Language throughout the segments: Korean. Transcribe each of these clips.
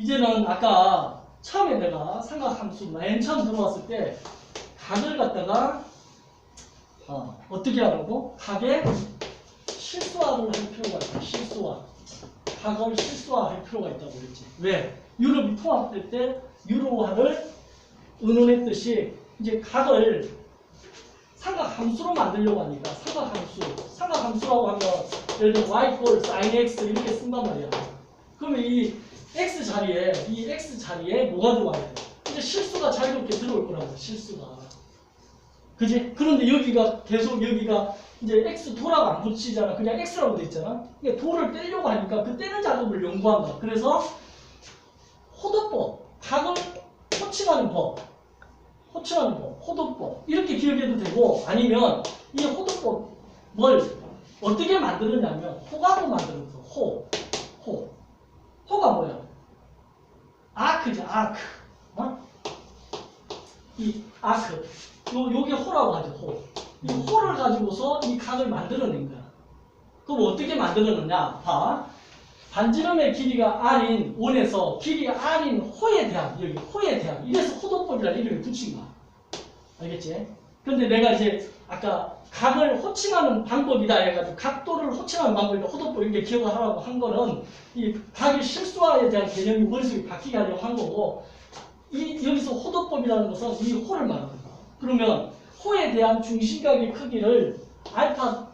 이제는 아까 처음에 내가 삼각함수 맨 처음 들어왔을 때 각을 갖다가 어, 어떻게 하라고? 각에 실수화를 할 필요가 있다. 실수화. 각을 실수화할 필요가 있다고 그랬지. 왜? 유럽이 통합될 때 유로화를 의논했듯이 이제 각을 삼각함수로 만들려고 하니까 삼각함수, 삼각함수라고 하면 예를 들어 y 꼴 sin x 이렇게 쓴단 말이야. 그러면 이 x 자리에 이 x 자리에 뭐가 들어와야 돼? 이제 실수가 자유롭게 들어올 거라고 실수가. 그지? 그런데 여기가 계속 여기가 이제 x 도라고 안 붙이잖아. 그냥 x라고 돼 있잖아. 그러니까 도를 떼려고 하니까 그 떼는 작업을 연구한다. 그래서 호도법, 각을 호칭하는 법, 호칭하는 법, 호도법 이렇게 기억해도 되고 아니면 이 호도법 뭘 어떻게 만드느냐면 호각으로 만드는 거. 호, 호, 호가 뭐야? 아크지 아크. 어? 이 아크. 요 요게 호라고 하죠. 호. 이 호를 가지고서 이 각을 만들어낸 거야. 그럼 어떻게 만들어냈냐? 봐. 반지름의 길이가 r인 원에서 길이가 r인 호에 대한 여기 호에 대한 이래서 호도법이라는 이름을 붙인 거야. 알겠지? 근데 내가 이제 아까 각을 호칭하는 방법이다 해가지고 각도를 호칭하는 방법이다 호도법 이렇게 기억을 하라고 한 거는 이 각의 실수화에 대한 개념이 머릿속에 박히게 하려고 한 거고 이 여기서 호도법이라는 것은 이 호를 말하는 거야. 그러면 호에 대한 중심각의 크기를 알파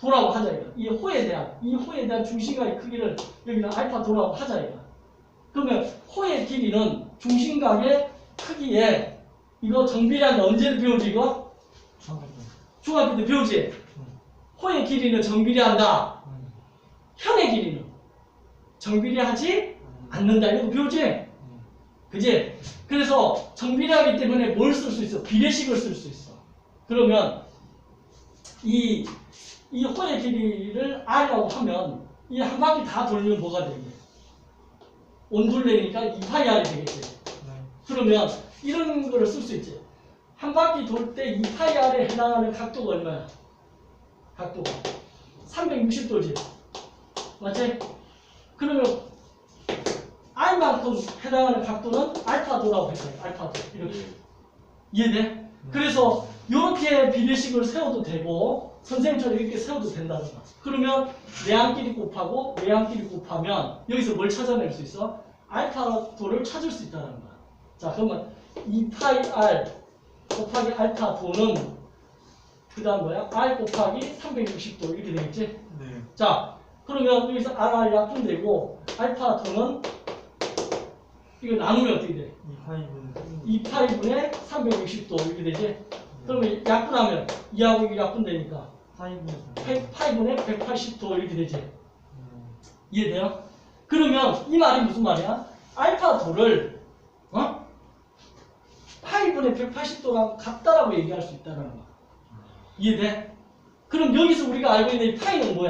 도라고 하자 이거. 이 호에 대한 이 호에 대한 중심각의 크기를 여기는 알파 도라고 하자 이거. 그러면 호의 길이는 중심각의 크기에 이거 정비례한다 언제 이거? 중학교 때 배우지? 호의 길이는 정비례한다. 현의 길이는 정비례하지 않는다. 이거 배우지? 그지? 그래서 정비례하기 때문에 뭘 쓸 수 있어? 비례식을 쓸 수 있어. 그러면 이, 이 호의 길이를 R이라고 하면 이 한 바퀴 다 돌면 뭐가 되게? 온둘레니까 2파이 R이 되겠지. 그러면 이런 거를 쓸 수 있지. 한 바퀴 돌때 2파이 R에 해당하는 각도가 얼마야? 각도가 360도지. 맞지? 그러면 R만큼 해당하는 각도는 알파도라고 했어요. 알파도. 이렇게. 이해돼? 그래서 이렇게 비례식을 세워도 되고 선생님처럼 이렇게 세워도 된다는 거야. 그러면 내항끼리 곱하고 외항끼리 곱하면 여기서 뭘 찾아낼 수 있어? 알파도를 찾을 수 있다는 거야. 자 그러면 2파이 r 곱하기 알파 도는 그 다음 뭐야? r 곱하기 360도 이렇게 되겠지? 네. 자 그러면 여기서 r 약분되고 알파 도는 이거 나누면 어떻게 돼? 이 파이브는 2파이분의 360도 이렇게 되지? 그러면 약분하면 2하고 2 약분되니까 파이브는 8분의 180도 이렇게 되지? 이해돼요? 그러면 이 말이 무슨 말이야? 알파 도를 어? 8분의 180도랑 같다라고 얘기할 수 있다는 거야. 이해돼? 그럼 여기서 우리가 알고 있는 이 파이는 뭐야?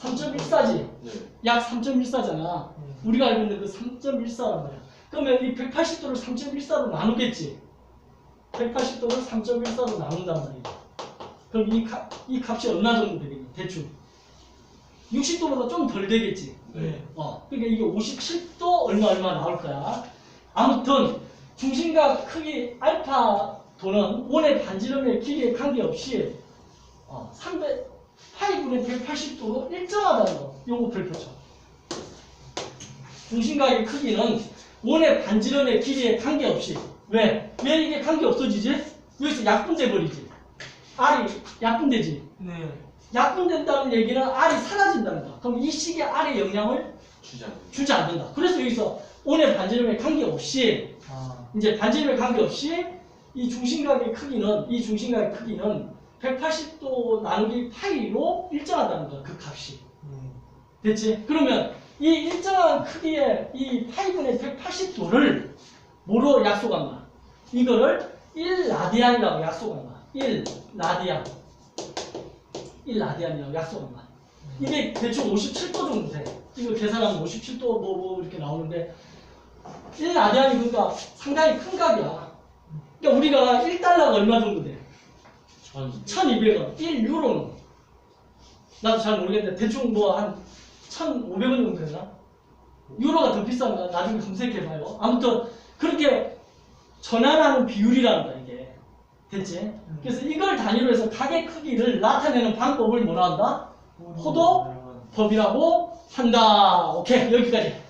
3.14지? 네. 약 3.14잖아. 우리가 알고 있는 그 3.14란 말이야. 그러면 이 180도를 3.14로 나누겠지? 180도를 3.14로 나눈단 말이야. 그럼 이, 값, 이 값이 얼마 정도 되겠니? 대충. 60도보다 좀 덜 되겠지? 네. 어, 그러니까 이게 57도 얼마 얼마 나올 거야. 아무튼 중심각 크기 알파 도는 원의 반지름의 길이에 관계없이 어, 300, 8분의 180도로 일정하다는 거. 요거 별표쳐. 중심각의 크기는 원의 반지름의 길이에 관계없이 왜? 왜 이게 관계 없어지지? 여기서 약분돼 버리지. R이 약분되지. 네. 약분된다는 얘기는 R이 사라진다는 거야. 그럼 이 식의 R의 영향을 주지 않는. 주지 않는다. 그래서 여기서 원의 반지름에 관계없이 아. 이제 반지름에 관계없이 이 중심각의 크기는 이 중심각의 크기는 180도 나누기 파이로 일정하다는 거야. 그 값이. 네. 됐지? 그러면 이 일정한 크기의 이 파이분의 180도를 뭐로 약속한 거야? 이거를 1라디안이라고 약속한 거야. 1라디안. 1라디안이라고 약속한 거야. 이게 대충 57도 정도 돼. 이거 계산하면 57도 뭐, 뭐 이렇게 나오는데 1 아디안이 그러니까 상당히 큰 값이야. 그러니까 우리가 1달러가 얼마 정도 돼? 1200원. 1유로는. 나도 잘 모르겠는데 대충 뭐 한 1500원 정도 되나? 유로가 더 비싼가? 나중에 검색해봐요. 아무튼 그렇게 전환하는 비율이라는 거야, 이게. 됐지? 음. 그래서 이걸 단위로 해서 가게 크기를 나타내는 방법을 뭐라 한다? 포도법이라고 한다. 오케이 여기까지.